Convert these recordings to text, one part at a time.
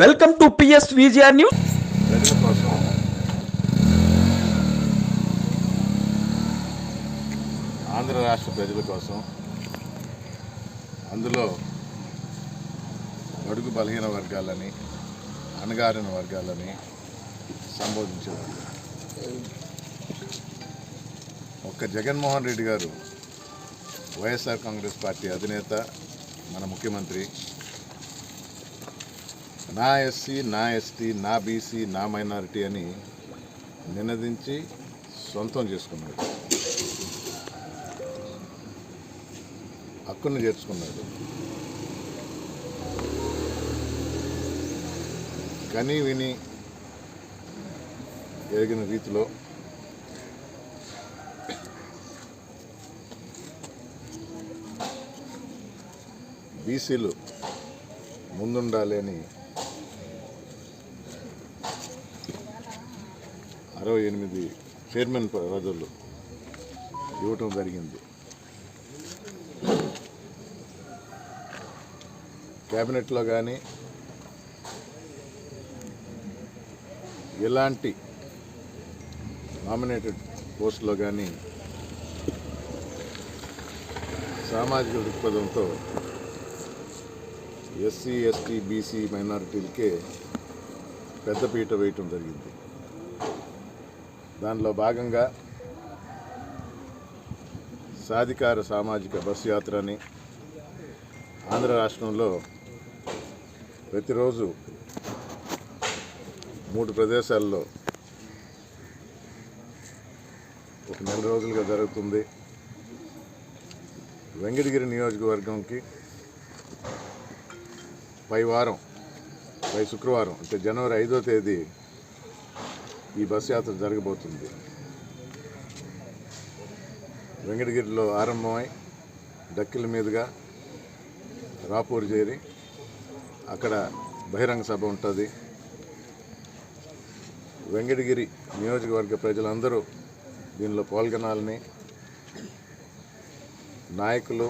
Welcome to PS VGR news. ప్రజల కోసం ఆంధ్ర రాష్ట్ర ప్రజల కోసం అందులో అడుగు బలహీన వర్గాలని అణగారిన వర్గాలని సంబోధించేవారు. ఒక్క జగన్మోహన్ రెడ్డి గారు వైఎస్ఆర్ కాంగ్రెస్ పార్టీ అధినేత మన ముఖ్యమంత్రి నా ఎస్సీ నా ఎస్టీ నా బీసీ నా మైనారిటీ అని నినదించి సొంతం చేసుకున్నాడు. హక్కును చేర్చుకున్నాడు. కని విని ఎరిగిన రీతిలో బీసీలు ముందుండాలి అని అరవై ఎనిమిది చైర్మన్ పదవులు ఇవ్వటం జరిగింది. క్యాబినెట్లో కానీ ఎలాంటి నామినేటెడ్ పోస్టులో కానీ సామాజిక దృక్పథంతో ఎస్సీ ఎస్టీ బీసీ మైనారిటీలకే పెద్దపీట వేయటం జరిగింది. దానిలో భాగంగా సాధికార సామాజిక బస్సు యాత్రని ఆంధ్ర రాష్ట్రంలో ప్రతిరోజు మూడు ప్రదేశాల్లో ఒక నెల రోజులుగా జరుగుతుంది. వెంకటగిరి నియోజకవర్గంకి పై వారం పై శుక్రవారం అంటే జనవరి ఐదో తేదీ ఈ బస్ యాత్ర జరగబోతుంది. వెంకటగిరిలో ఆరంభమై డక్కిల మీదుగా రాపూర్ చేరి అక్కడ బహిరంగ సభ ఉంటుంది. వెంకటగిరి నియోజకవర్గ ప్రజలందరూ దీనిలో పాల్గొనాలని నాయకులు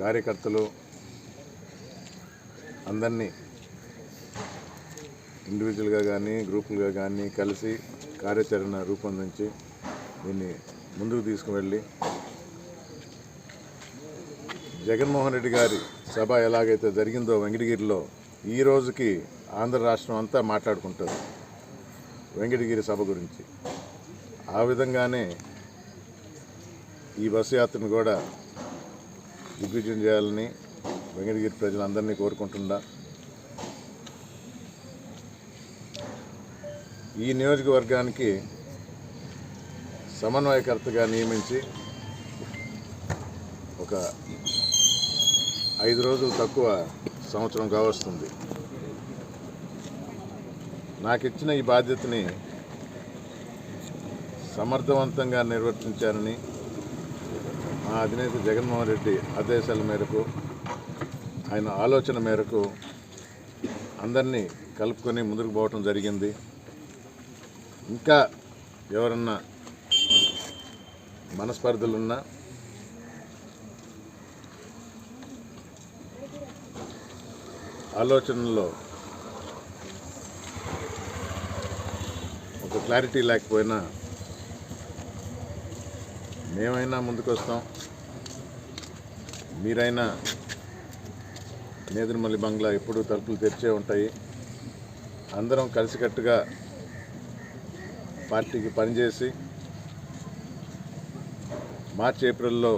కార్యకర్తలు అందరినీ ఇండివిజువల్గా కానీ గ్రూపులుగా కానీ కలిసి కార్యాచరణ రూపొందించి దీన్ని ముందుకు తీసుకువెళ్ళి జగన్మోహన్ రెడ్డి గారి సభ ఎలాగైతే జరిగిందో వెంకటగిరిలో ఈ రోజుకి ఆంధ్ర రాష్ట్రం అంతా మాట్లాడుకుంటుంది వెంకటగిరి సభ గురించి. ఆ విధంగానే ఈ బస్సు యాత్రను కూడా దిగ్విజయం చేయాలని వెంకటగిరి ప్రజలందరినీ కోరుకుంటున్నా. ఈ నియోజకవర్గానికి సమన్వయకర్తగా నియమించి ఒక ఐదు రోజులు తక్కువ సంవత్సరం కావస్తుంది. నాకు ఇచ్చిన ఈ బాధ్యతని సమర్థవంతంగా నిర్వర్తించానని మా అధినేత జగన్మోహన్ రెడ్డి ఆదేశాల మేరకు ఆయన ఆలోచన మేరకు అందరినీ కలుపుకొని ముందుకు పోవటం జరిగింది. ఇంకా ఎవరన్నా మనస్పర్ధలున్నా ఆలోచనలో ఒక క్లారిటీ లేకపోయినా మేమైనా ముందుకొస్తాం. మీరైనా నేదురుమల్లి బంగ్లా ఎప్పుడూ తలుపులు తెరిచే ఉంటాయి. అందరం కలిసికట్టుగా పార్టీకి పనిచేసి మార్చి ఏప్రిల్లో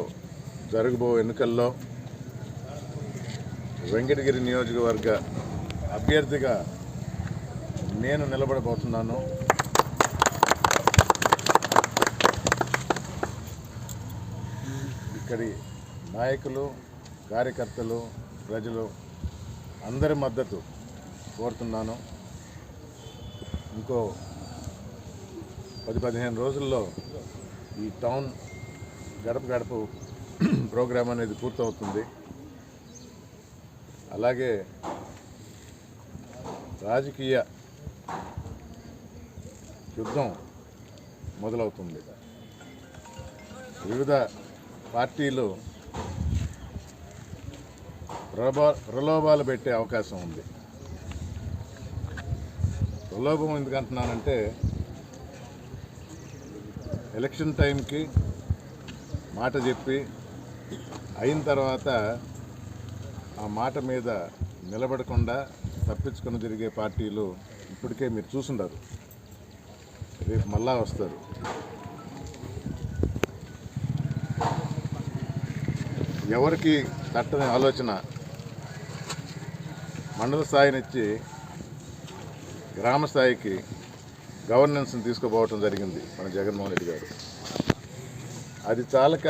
జరగబో ఎన్నికల్లో వెంకటగిరి నియోజకవర్గ అభ్యర్థిగా నేను నిలబడబోతున్నాను. ఇక్కడి నాయకులు కార్యకర్తలు ప్రజలు అందరి మద్దతు కోరుతున్నాను. ఇంకో పది పదిహేను రోజుల్లో ఈ టౌన్ గడప గడప ప్రోగ్రాం అనేది పూర్తవుతుంది. అలాగే రాజకీయ యుద్ధం మొదలవుతుంది. వివిధ పార్టీలు ప్రలోభా ప్రలోభాలు పెట్టే అవకాశం ఉంది. ప్రలోభం ఎందుకంటున్నానంటే ఎలక్షన్ టైంకి మాట చెప్పి అయిన తర్వాత ఆ మాట మీద నిలబడకుండా తప్పించుకొని తిరిగే పార్టీలు ఇప్పటికే మీరు చూసుండారు. రేపు మళ్ళా వస్తారు. ఎవరికి తట్టని ఆలోచన మండల స్థాయినిచ్చి నుంచి గ్రామ స్థాయికి గవర్నెన్స్ని తీసుకుపోవటం జరిగింది మన జగన్మోహన్ రెడ్డి గారు. అది చాలక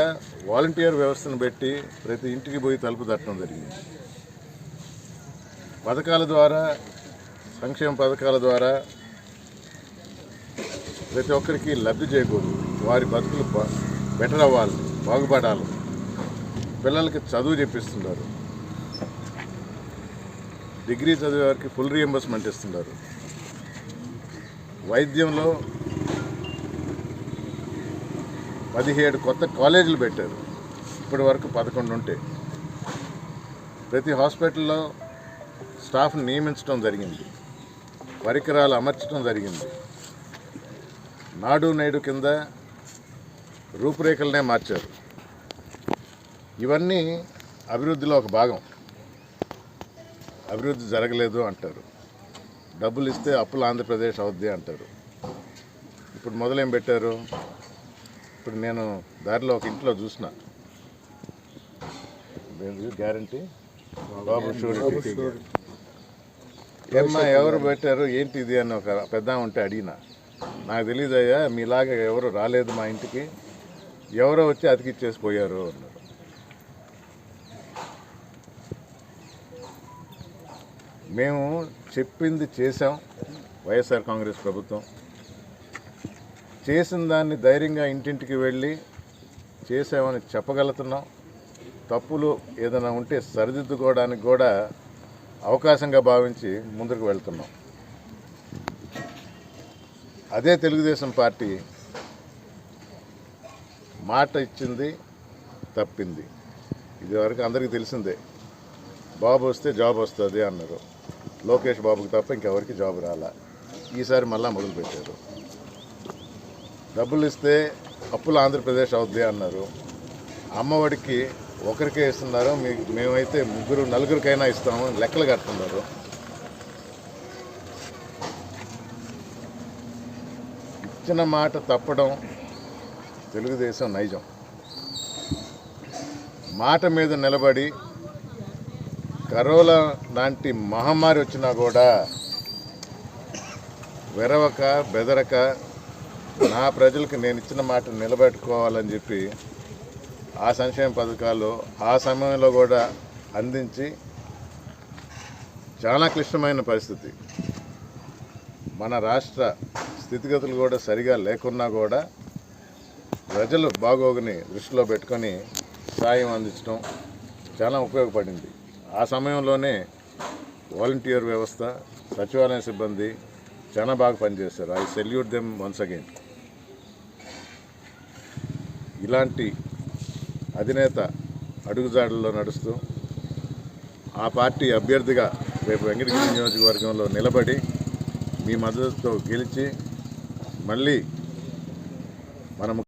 వాలంటీర్ వ్యవస్థను పెట్టి ప్రతి ఇంటికి పోయి తలుపు తట్టడం జరిగింది. పథకాల ద్వారా సంక్షేమ పథకాల ద్వారా ప్రతి ఒక్కరికి లబ్ధి చేకూరు వారి బతుకులు బెటర్ అవ్వాలి బాగుపడాలి. పిల్లలకి చదువు చెప్పిస్తున్నారు. డిగ్రీ చదివే వారికి ఫుల్ రియంబర్స్మెంట్ ఇస్తున్నారు. వైద్యంలో పదిహేడు కొత్త కాలేజీలు పెట్టారు. ఇప్పటి వరకు పదకొండు ఉంటే. ప్రతి హాస్పిటల్లో స్టాఫ్ని నియమించడం జరిగింది. పరికరాలు అమర్చడం జరిగింది. నాడు నేడు కింద రూపురేఖలనే మార్చారు. ఇవన్నీ అభివృద్ధిలో ఒక భాగం. అభివృద్ధి జరగలేదు అంటారు. డబ్బులు ఇస్తే అప్పులు ఆంధ్రప్రదేశ్ అవుద్ది అంటారు. ఇప్పుడు మొదలేం పెట్టారు? ఇప్పుడు నేను దారిలో ఒక ఇంట్లో చూసిన. గ్యారంటీ? బాబు షూరిటీ. ఏమ్మా ఎవరు పెట్టారు? ఏంటి ఇది అని ఒక పెద్ద ఉంటే అడిగిన. నాకు తెలియదయ్యా మీలాగా ఎవరు రాలేదు మా ఇంటికి. ఎవరో వచ్చి అతికిచ్చేసి పోయారు అన్నారు. మేము చెప్పింది చేసాం వైఎస్ఆర్ కాంగ్రెస్ ప్రభుత్వం. చేసిన దాన్ని ధైర్యంగా ఇంటింటికి వెళ్ళి చేసామని చెప్పగలుగుతున్నాం. తప్పులు ఏదైనా ఉంటే సరిదిద్దుకోవడానికి కూడా అవకాశంగా భావించి ముందుకు వెళ్తున్నాం. అదే తెలుగుదేశం పార్టీ మాట ఇచ్చింది తప్పింది. ఇదివరకు అందరికీ తెలిసిందే బాబు వస్తే జాబ్ వస్తుంది అన్నారు. లోకేష్ బాబుకి తప్ప ఇంకెవరికి జాబ్ రాలా. ఈసారి మళ్ళా మొదలుపెట్టారు. డబ్బులు ఇస్తే అప్పులు ఆంధ్రప్రదేశ్ అవుద్ది అన్నారు. అమ్మఒడికి ఒకరికే ఇస్తున్నారు. మీ మేమైతే ముగ్గురు నలుగురికైనా ఇస్తాము లెక్కలు కడుతున్నారు. ఇచ్చిన మాట తప్పడం తెలుగుదేశం నైజం. మాట మీద నిలబడి కరోనా లాంటి మహమ్మారి వచ్చినా కూడా వెరవక బెదరక నా ప్రజలకు నేను ఇచ్చిన మాట నిలబెట్టుకోవాలని చెప్పి ఆ సంక్షేమ పథకాలు ఆ సమయంలో కూడా అందించి చాలా క్లిష్టమైన పరిస్థితి. మన రాష్ట్ర స్థితిగతులు కూడా సరిగా లేకున్నా కూడా ప్రజలు బాగోగుని దృష్టిలో పెట్టుకొని సాయం అందించడం చాలా ఉపయోగపడింది. ఆ సమయంలోనే వాలంటీర్ వ్యవస్థ సచివాలయ సిబ్బంది చాలా బాగా పనిచేశారు. I salute them once again. ఇలాంటి అధినేత అడుగుజాడల్లో నడుస్తూ ఆ పార్టీ అభ్యర్థిగా రేపు వెంకటగిరి నియోజకవర్గంలో నిలబడి మీ మద్దతుతో గెలిచి మళ్ళీ మనము